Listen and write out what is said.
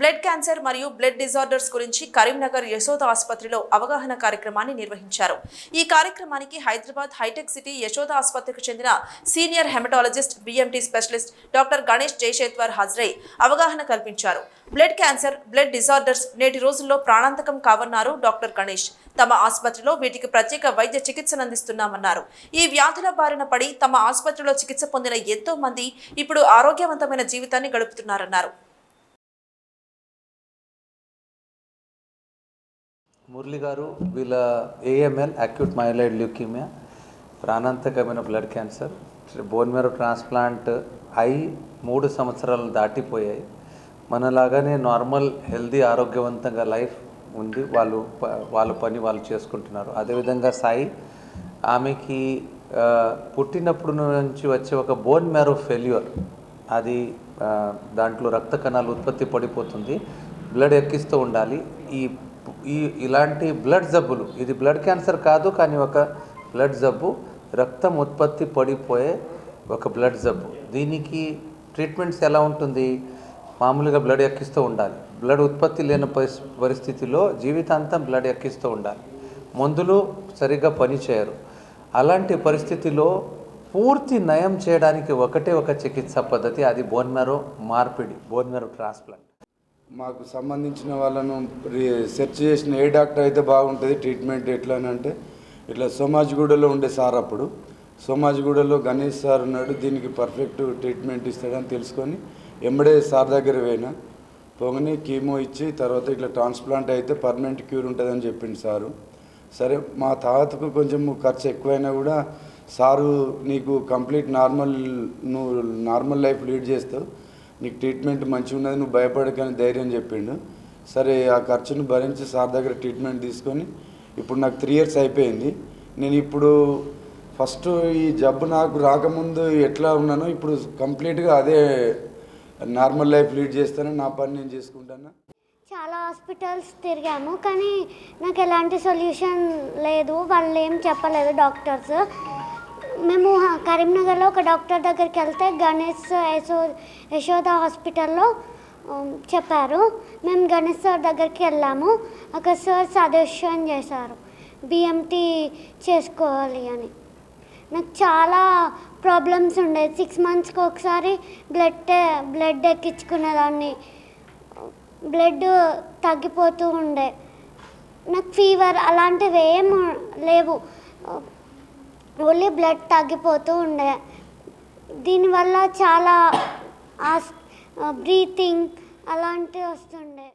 Blood cancer మరియు blood disorders గురించి కరీంనగర్ యశోద ఆసుపత్రిలో అవగాహన కార్యక్రమాన్ని నిర్వహించారు. ఈ కార్యక్రమానికి హైదరాబాద్ హైటెక్ సిటీ యశోద ఆసుపత్రికి చెందిన senior haematologist BMT specialist doctor Ganesh Jayasethwar హాజరై అవగాహన కల్పించారు. బ్లడ్ క్యాన్సర్ బ్లడ్ డిజార్డర్స్ నేటి రోజుల్లో ప్రాణాంతకం కావన్నారు డాక్టర్ గణేష్. తమ ఆసుపత్రిలో వీటికి ప్రత్యేక వైద్య చికిత్సను అందిస్తున్నామన్నారు ఈ వ్యాధుల బారిన పడి తమ ఆసుపత్రిలో చికిత్స పొందిన ఎంతో మంది ఇప్పుడు ఆరోగ్యవంతమైన జీవితాన్ని గడుపుతున్నారన్నారు. మురళి గారు వీళ్ళ AML acute myeloid leukaemia ప్రాణాంతకమైన blood cancer bone marrow transplant అయి మూడు సంవత్సరాలు దాటిపోయాయి. మనలాగానే నార్మల్ హెల్దీ ఆరోగ్యవంతంగా లైఫ్ ఉంది. వాళ్ళు ప- వాళ్ళ పని వాళ్ళు చేసుకుంటున్నారు. అదేవిధంగా సాయి ఆమెకి పుట్టినప్పుడు నుంచి వచ్చే ఒక బోన్ మ్యారో ఫెయిల్యూర్ అది దాంట్లో రక్త కణాలు ఉత్పత్తి పడిపోతుంది. బ్లడ్ ఎక్కిస్తూ ఉండాలి. ఈ ఈ ఇలాంటి బ్లడ్ జబ్బులు ఇది బ్లడ్ క్యాన్సర్ కాదు కానీ ఒక బ్లడ్ జబ్బు రక్తం ఉత్పత్తి పడిపోయే ఒక బ్లడ్ జబ్బు. దీనికి ట్రీట్మెంట్స్ ఎలా ఉంటుంది? మామూలుగా బ్లడ్ ఎక్కిస్తూ ఉండాలి. బ్లడ్ ఉత్పత్తి లేని పరిస్థితిలో జీవితాంతం బ్లడ్ ఎక్కిస్తూ ఉండాలి. మందులు సరిగ్గా పనిచేయరు. అలాంటి పరిస్థితిలో పూర్తి నయం చేయడానికి ఒకటే ఒక చికిత్స పద్ధతి అది బోన్ మ్యారో మార్పిడి బోన్ మ్యారో ట్రాన్స్ప్లాంట్ మాకు సంబంధించిన వాళ్ళను సెర్చ్ చేసిన ఏ డాక్టర్ అయితే బాగుంటుంది ట్రీట్మెంట్ ఎట్లా అని అంటే ఇట్లా సోమాజిగూడలో ఉండే సార్ అప్పుడు. సోమాజిగూడలో గణేష్ సార్ ఉన్నాడు దీనికి పర్ఫెక్ట్ ట్రీట్మెంట్ ఇస్తాడని తెలుసుకొని ఎంబడే సార్ దగ్గర పోయినా. పోగానే కీమో ఇచ్చి తర్వాత ఇట్లా ట్రాన్స్ప్లాంట్ అయితే పర్మనెంట్ క్యూర్ ఉంటుందని చెప్పింది సారు. సరే మా తాతకు కొంచెం ఖర్చు ఎక్కువైనా కూడా సారు నీకు కంప్లీట్ నార్మల్ నువ్వు నార్మల్ లైఫ్ లీడ్ చేస్తావు. నీకు ట్రీట్మెంట్ మంచిగా ఉన్నది నువ్వు భయపడకని ధైర్యం చెప్పిండు. సరే ఆ ఖర్చును భరించి సార్ దగ్గర ట్రీట్మెంట్ తీసుకొని ఇప్పుడు నాకు త్రీ ఇయర్స్ అయిపోయింది. నేను ఇప్పుడు ఫస్ట్ ఈ జబ్బు నాకు రాకముందు ఎట్లా ఉన్నానో ఇప్పుడు కంప్లీట్గా అదే నార్మల్ లైఫ్ లీడ్ చేస్తాను నా పని నేను చేసుకుంటాను? చాలా హాస్పిటల్స్ తిరిగాము కానీ నాకు ఎలాంటి సొల్యూషన్ లేదు. వాళ్ళు ఏం చెప్పలేదు డాక్టర్స్ మేము కరీంనగర్లో ఒక డాక్టర్ దగ్గరికి వెళ్తే గణేష్ యశో యశోద హాస్పిటల్లో చెప్పారు. మేము గణేష్ సార్ దగ్గరికి వెళ్ళాము. అక్కడ సార్ సజెషన్ చేశారు. బిఎంటీ చేసుకోవాలి అని. నాకు చాలా ప్రాబ్లమ్స్ ఉండేది సిక్స్ మంత్స్కి ఒకసారి బ్లడ్ బ్లడ్ ఎక్కించుకునేదాన్ని. బ్లడ్ తగ్గిపోతూ ఉండే. నాకు ఫీవర్ అలాంటివి ఏం లేవు. ఓన్లీ బ్లడ్ తగ్గిపోతూ ఉండే. దీనివల్ల చాలా బ్రీతింగ్ అలాంటివి వస్తుండే.